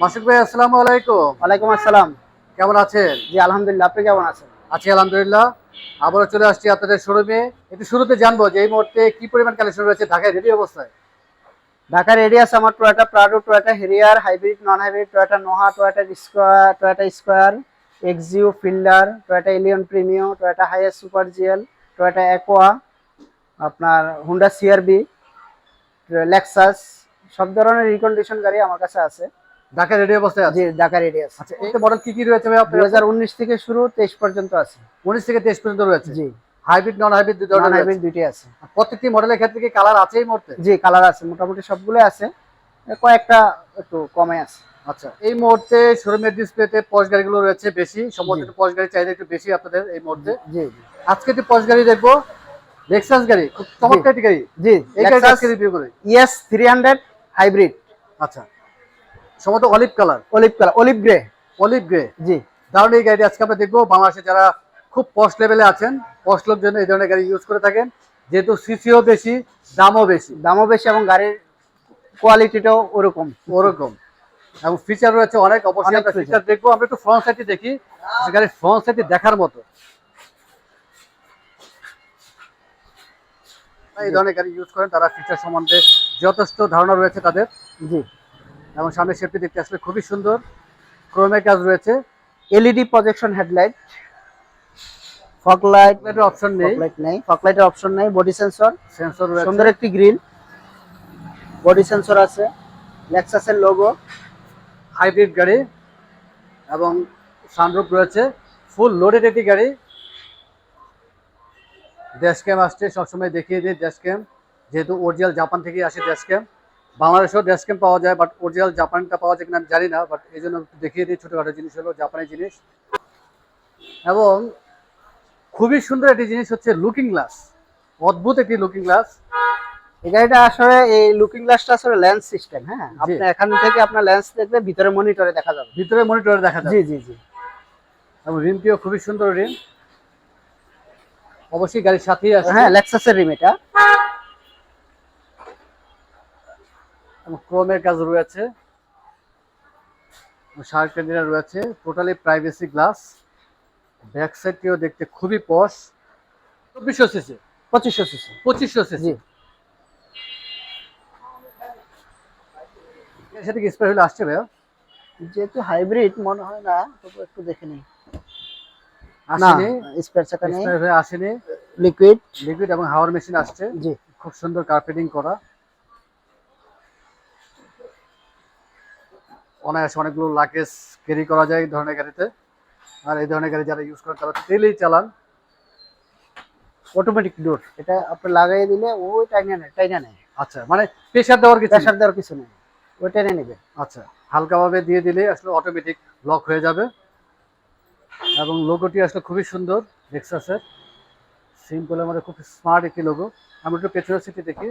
মাসুক ভাই আসসালামু আলাইকুম। ওয়ালাইকুম আসসালাম। কেমন আছেন? জি আলহামদুলিল্লাহ আপনি কেমন আছেন? আছি আলহামদুলিল্লাহ। আবারও চলে আসছি আপনাদের শোরুমে। একটু শুরুতে জানব যে এই মুহূর্তে কি পরিমাণ কালেকশন রয়েছে ঢাকায় রেডি অবস্থায়? ঢাকার এরিয়া আছে আমার Toyota Prado Toyota Harrier hybrid non hybrid Toyota Noah Toyota square Toyota square Axio Fielder Toyota Allion Premio Toyota Hiace super GL Toyota Aqua আপনার হুন্ডা সিআরবি লেক্সাস সব ধরনের রিকন্ডিশন গাড়ি আমার কাছে আছে। ঢাকায় রেডি অবস্থায় আছে? জি ঢাকার এরিয়া আছে। আচ্ছা এই মডেল কি কি রয়েছে ভাই দুই আপনার হাজার উনিশ থেকে শুরু তেইশ পর্যন্ত আছে। উনিশ থেকে তেইশ পর্যন্ত রয়েছে? জি। হাইব্রিড নন হাইব্রিড দুই নন হাইব্রিড রয়েছে। আছে। প্রত্যেকটি মডেলের ক্ষেত্রে কি কালার আছে এই মুহূর্তে? জি কালার আছে মোটামুটি সবগুলো আছে। কয়েকটা একটু কমে আছে। আচ্ছা এই মুহূর্তে শোরুমের ডিসপ্লেতে পশ গাড়িগুলো রয়েছে বেশি। সম্ভবত পশ গাড়ি চাহিদা একটু বেশি আপনাদের এই মুহূর্তে। জি আজকে একটু পশ গাড়ি দেখব লেক্সাস গাড়ি খুব চমৎকার গাড়ি। জি এই গাড়িটা আজকে রিভিউ করি। ইএস থ্রি হান্ড্রেড হাইব্রিড আচ্ছা। সম্ভবত olive colour olive colour olive grey olive grey জি। দারুণ এই গাড়ি আজকে আমরা দেখব। বাংলাদেশে যারা খুব পস্ট লেভেলে আছেন পস্ট লোক জন্য এই ধরনের গাড়ি ইউজ করে থাকেন যেহেতু সিসিও বেশি দামও বেশি। দামও বেশি এবং গাড়ির কোয়ালিটিটাও ওরকম। ওরকম। এবং ফিচার রয়েছে অনেক অবশ্যই আমরা ফিচার দেখব। আমরা একটু ফ্রন্ট সাইডটি দেখি। গাড়ির ফ্রন্ট সাইডটি দেখার মতো। এই ধরনের গাড়ি ইউজ করেন তারা ফিচার সম্বন্ধে যথেষ্ট ধারণা রয়েছে তাদের। জি। এবং সামনের সেফটি দেখতে আসলে খুবই সুন্দর। ক্রোমের কাজ রয়েছে। LED projection headlight fog light option নেই। লাইট নেই। ফগ লাইটের অপশন নেই। বডি সেন্সর সেন্সর রয়েছে। সুন্দর একটি গ্রিল বডি সেন্সর আছে। লেক্সাসের লোগো হাইব্রিড গাড়ি এবং সানরুফ রয়েছে। ফুল লোডেড একটি গাড়ি। ড্যাশ ক্যাম আসছে। সবসময় দেখিয়ে দিই ড্যাশ ক্যাম যেহেতু অরিজিনাল জাপান থেকে আসে ড্যাশ ক্যাম বাংলাদেশেও ড্যাশ ক্যাম পাওয়া যায় বাট অরিজিনাল জাপানটা পাওয়া যায় কিনা আমি জানি না বাট এই জন্য দেখিয়ে দিই ছোটোখাটো জিনিস হলো জাপানি জিনিস। এবং খুবই সুন্দর একটি জিনিস হচ্ছে লুকিং গ্লাস অদ্ভুত একটি লুকিং গ্লাস এই গাড়িটা আসলে এই লুকিং গ্লাসটা আসলে লেন্স সিস্টেম হ্যাঁ? আপনি এখান থেকে আপনার লেন্স দেখলে ভিতরে মনিটরে দেখা যাবে। ভিতরে মনিটরে দেখা যায় জি জি জি। এবং রিমটিও খুবই সুন্দর রিম অবশ্যই গাড়ির সাথেই আছে হ্যাঁ লেক্সাসের রিম এটা এবং ক্রোমের কাজ রয়েছে। শার্ক ক্যান্ডিনা রয়েছে টোটালি প্রাইভেসি গ্লাস ব্যাক সাইডটিও দেখতে খুবই পশ চব্বিশশো সিসি পঁচিশশো সিসি পঁচিশশো সিসি সাথে কি স্প্রে হলে আসছে ভাইয়া? যেহেতু হাইব্রিড মনে হয় না তবু একটু দেখে নিই। না আসেনি স্পেয়ার চাকা নেই। আসেনি। লিকুইড লিকুইড এবং হাওয়ার মেশিন আসছে। জি। খুব সুন্দর কার্পেটিং করা। অনায়াসে অনেকগুলো লাগেজ ক্যারি করা যায় এই ধরনের গাড়িতে। আর এই ধরনের গাড়ি যারা ইউজ করেন তারা তেলেই চালান। অটোমেটিক ডোর এটা আপনি লাগাই দিলে ওই টাইনা নেয় টাইনা নেয়। আচ্ছা মানে প্রেশার দেওয়ার কিছু। প্রেশার দেওয়ার কিছু নেই ওই টেনে নেবে। আচ্ছা হালকাভাবে দিয়ে দিলে আসলে অটোমেটিক লক হয়ে যাবে। এবং লোগোটি আসলে খুবই সুন্দর লেক্সাসের সিম্পলের মধ্যে খুব স্মার্ট একটি লোগো আমি একটু পেছনের সিটি দেখি।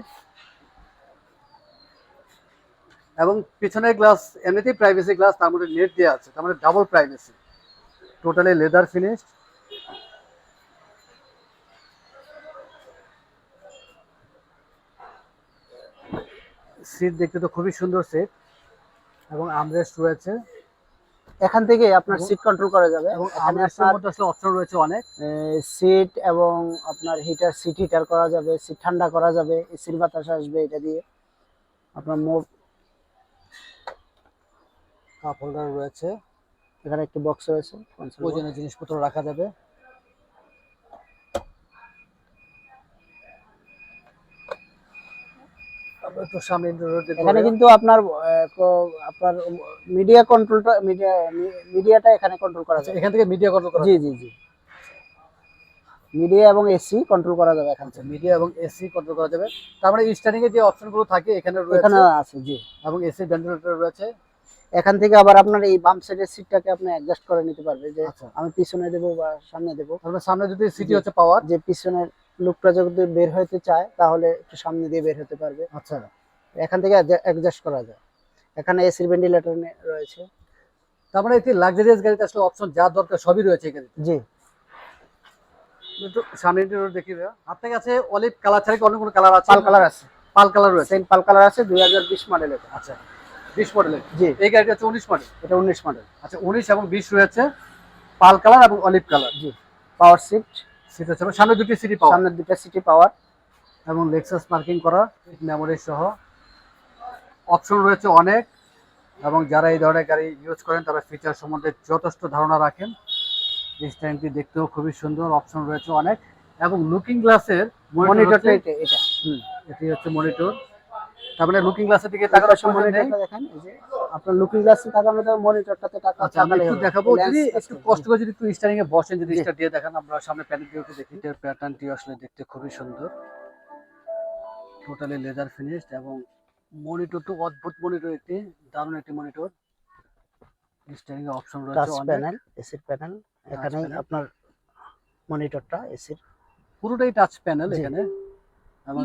এবং পিছনের গ্লাস এমনিতেই প্রাইভেসি গ্লাস তার মধ্যে নেট দেওয়া আছে তার মানে double privacy totally leather finish seat দেখতে তো খুবই সুন্দর সিট এবং আমরেস্ট রয়েছে। এখান থেকে আপনার সিট কন্ট্রোল করা যাবে। এবং আমরেস্টের মধ্যে আসলে অপশন রয়েছে অনেক। সিট এবং আপনার হিটার সিট হিটার করা যাবে সিট ঠান্ডা করা যাবে এসির বাতাস আসবে এটা দিয়ে। আপনার মোট কাপ হোল্ডার রয়েছে। এখানে একটি বক্স রয়েছে প্রয়োজনীয় জিনিসপত্র রাখা যাবে। আমরা একটু সামনে এখানে কিন্তু আপনার আপনার মিডিয়া কন্ট্রোলটা মিডিয়া মিডিয়াটা এখানে কন্ট্রোল করা আচ্ছা, যাবে। এখান থেকে মিডিয়া কন্ট্রোল করা জি জি জি। মিডিয়া এবং এসি কন্ট্রোল করা যাবে এখান আচ্ছা থেকে। মিডিয়া এবং এসি কন্ট্রোল করা যাবে। তার মানে স্টার্টিং এ যে অপশনগুলো থাকে এখানে এখানে রয়েছে। আছে জি। এবং এসি ভেন্টিলেটর রয়েছে। এখান থেকে আবার আপনার এই বাম সাইডের সিটটাকে আপনি অ্যাডজাস্ট করে নিতে পারবে যে আচ্ছা। আমি পিছনে দেবো বা সামনে দেবো। মানে সামনে যদি সিটি হচ্ছে পাওয়ার যে পিছনের লোকটা যদি বের হতে চায় তাহলে একটু সামনে দিয়ে বের হতে পারবে। আচ্ছা। এখান থেকে অ্যাডজাস্ট করা যায়। এখানে এসির ভেন্টিলেটর রয়েছে। তারপরে একটি লাক্সারিয়াস গাড়িতে আসলে অপশন যা দরকার সবই রয়েছে এখানে। জি। একটু সামনে interior দেখি আপনার কাছে অলিভ কালার ছাড়া কি অন্য কোনো কালার আছে? পাল কালার আছে। পাল কালার রয়েছে। পাল কালার আছে দুই হাজার বিশ মডেল এটা আচ্ছা। বিশ মডেলের জি। এই গাড়িটা হচ্ছে উনিশ মডেল এটা উনিশ মডেল আচ্ছা উনিশ এবং বিশ রয়েছে পাল কালার এবং অলিভ কালার জি। পাওয়ার সিট সিট হচ্ছে সামনে দুটি সিটি পাওয়া সামনের দুটা সিটি পাওয়ার এবং লেক্সাস পার্কিং করা মেমোরি সহ। অপশন রয়েছে অনেক এবং যারা এই ধরনের গাড়ি ইউজ করেন তারা ফিচার সম্বন্ধে যথেষ্ট ধারণা রাখেন। স্ট্যান্ডটি দেখতেও খুবই সুন্দর অপশন রয়েছে অনেক এবং লুকিং গ্লাসের মনিটরটা এটা এটি। হচ্ছে মনিটর তার মানে লুকিং গ্লাসের দিকে তাকানোর সময় নেই? দেখেন এই যে আপনার লুকিং গ্লাসে তাকানো তো মনিটরটাতে টাকা আচ্ছা আমি একটু দেখাবো যদি একটু কষ্ট করে যদি একটু স্টারিং এ বসেন যদি। স্টার দিয়ে দেখান আমরা সামনে প্যানেল দিয়ে দেখি এর প্যাটার্নটি আসলে দেখতে খুবই সুন্দর। টোটালি লেদার ফিনিশড এবং মনিটর তো অদ্ভুত মনিটর একটি দারুণ একটি মনিটর স্টারিং এ অপশন রয়েছে অনেক। প্যানেল এসির প্যানেল এখানে। আপনার মনিটরটা এসির পুরোটাই টাচ প্যানেল এখানে। এবং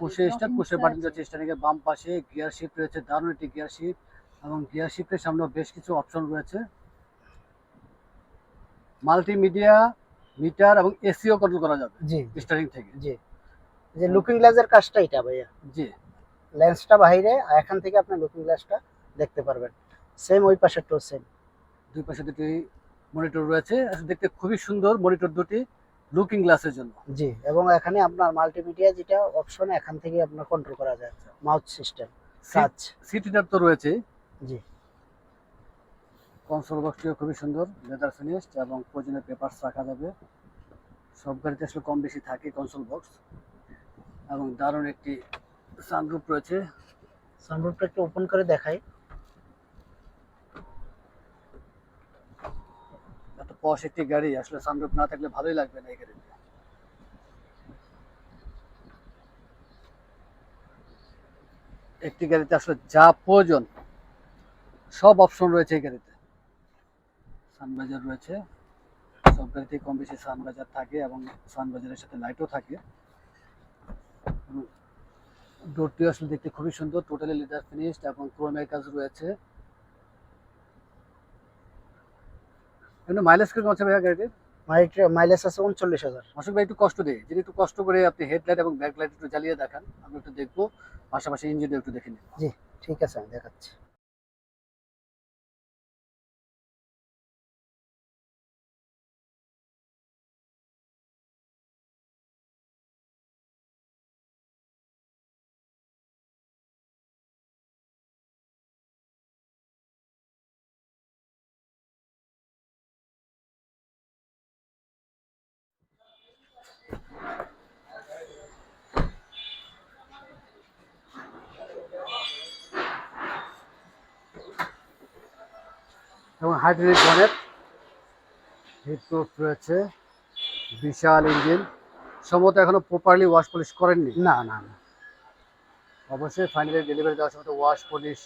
পুষে স্টার পুষে বাটন স্টারিং এর বাম পাশে গিয়ার শিফট রয়েছে দারুণ একটি গিয়ার শিফট এবং গিয়ার শিফটের সামনেও বেশ কিছু অপশন রয়েছে। মাল্টিমিডিয়া মিটার এবং এসিও কন্ট্রোল করা যাবে জি। স্টারিং থেকে। জি। যে লুকিং গ্লাসের কাজটা এটা ভাইয়া। জি। লেন্সটা বাইরে আর এখান থেকে আপনি লুকিং গ্লাসটা দেখতে পারবেন। সেম ওই পাশেরটাও সেম দুই পাশে দুটি মনিটর রয়েছে। আসলে দেখতে খুবই সুন্দর মনিটর দুটি। লুকিং গ্লাসের জন্য। জি এবং এখানে আপনার মাল্টিমিডিয়া যেটা অপশন এখান থেকে আপনার কন্ট্রোল করা যায়। Mouth system touch seat heater তো রয়েছে। জি। কনসোল বক্সটিও খুবই সুন্দর লেদার ফিনিশড এবং প্রয়োজনীয় পেপারস রাখা যাবে। সব গাড়িতে আসলে কম বেশি থাকে কনসোল বক্স এবং দারুণ একটি সানরুফ রয়েছে। সানরুফটা একটু ওপেন করে দেখাই। পশ একটি গাড়ি, আসলে সানরুফ না থাকলে ভালোই লাগবে না এই গাড়িতে। একটি গাড়িতে আসলে যা প্রয়োজন, সব অপশন রয়েছে এই গাড়িতে। সানবাজার রয়েছে, সব গাড়িতে কম বেশি সানবাজার থাকে এবং সানবাজারের সাথে লাইটও থাকে। ডোরটি আসলে দেখতে খুবই সুন্দর টোটালি লেদার ফিনিশড এবং ক্রোমের কাজ রয়েছে। এমনি মাইলেজ কীরকম আছে ভাইয়া গাড়িটির? মাইলেজ আছে উনচল্লিশ হাজার। অশোক ভাই একটু কষ্ট দেয় যদি একটু কষ্ট করে আপনি হেডলাইট এবং ব্যাকলাইট একটু জ্বালিয়ে দেখান আমি একটু দেখব। পাশাপাশি ইঞ্জিনও একটু দেখে নিই। ঠিক আছে আমি দেখাচ্ছি। এবং হাইড্রোলিক বনেট হিটপ্রুফ রয়েছে। বিশাল ইঞ্জিন। সম্ভবত এখনও প্রপারলি ওয়াশ পলিশ করেননি। না না না। অবশ্যই ফাইনালি ডেলিভারি দেওয়ার সময় ওয়াশ পলিশ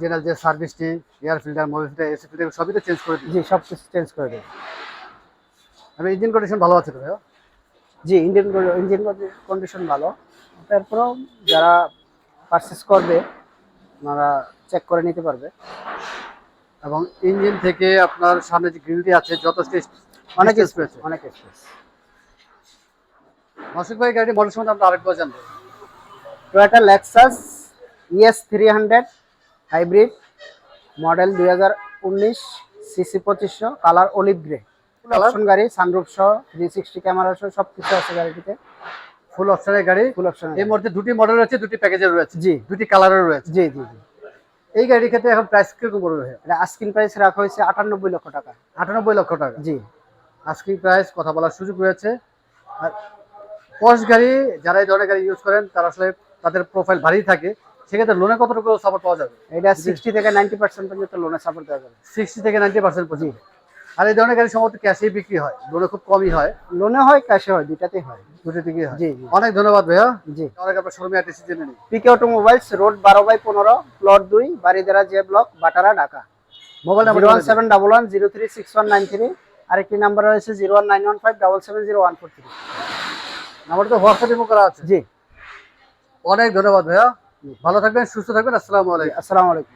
জেনারেল যে সার্ভিসটি air filter Mobil filter AC filter সবই তো চেঞ্জ করে দিই জি সব কিছু চেঞ্জ করে দেবে। আমি ইঞ্জিন কন্ডিশন ভালো আছে তো ভাইয়া? জি ইঞ্জিন ইঞ্জিন কন্ডিশন ভালো। তারপরেও যারা পারচেস করবে ওনারা চেক করে নিতে পারবে। এবং ইঞ্জিন থেকে আপনার সামনে যে গ্রিলটি আছে যথেষ্ট অনেক স্পেস। অনেক স্পেস। মাসুক ভাই গাড়ি মডেল সম্বন্ধে আমরা আরেকবার জানব Toyota Lexus ES three hundred hybrid model দুই হাজার উনিশ সিসি পঁচিশশো কালার অলিভ গ্রে অপশন গাড়ি সানরুফ সহ থ্রি সিক্সটি ক্যামেরা সহ সব কিছু আছে গাড়িটিতে। ফুল অপশনের গাড়ি? ফুল অপশন এই মুহূর্তে দুটি মডেল রয়েছে দুটি প্যাকেজের রয়েছে। জি। দুটি কালারের রয়েছে। জি জি জি। এই গাড়ির ক্ষেত্রে এখন প্রাইস কীরকম পড়বে এটা আস্কিন প্রাইস রাখা হয়েছে আটানব্বই লক্ষ টাকা। আটানব্বই লক্ষ টাকা? জি। আস্কিং প্রাইস কথা বলার সুযোগ রয়েছে। আর পশ গাড়ি যারা এই ধরনের গাড়ি ইউজ করেন তারা আসলে তাদের প্রোফাইল ভারী থাকে। সেক্ষেত্রে লোনে কতটুকু সাপোর্ট পাওয়া যাবে? এটা সিক্সটি থেকে নাইনটি পার্সেন্ট পর্যন্ত লোনে সাপোর্ট দেওয়া যাবে। সিক্সটি থেকে নাইনটি পার্সেন্ট পর্যন্ত? আর এই ধরনের গাড়ি সম্ভবত ক্যাশেই বিক্রি হয়। লোনে খুব কমই হয়। লোনে হয় ক্যাশে হয় দুটাতেই হয়। দুটি হয়। জি অনেক ধন্যবাদ ভাইয়া। জি। অনেক আপনার শোরুমে অ্যাড্রেস জেনে নিই। পিকে অটোমোবাইলস রোড বারো বাই পনেরো প্লট দুই Baridhara J block Bhatara Dhaka. Mobile number one seven double one zero three six one nine three আরেকটি নাম্বার রয়েছে zero one nine one five double seven zero one four three. নাম্বারটা WhatsApp imo করা আছে। জি। অনেক ধন্যবাদ ভাইয়া। ভালো থাকবেন সুস্থ থাকবেন। আসসালামু আলাইকুম। আসসালামু আলাইকুম।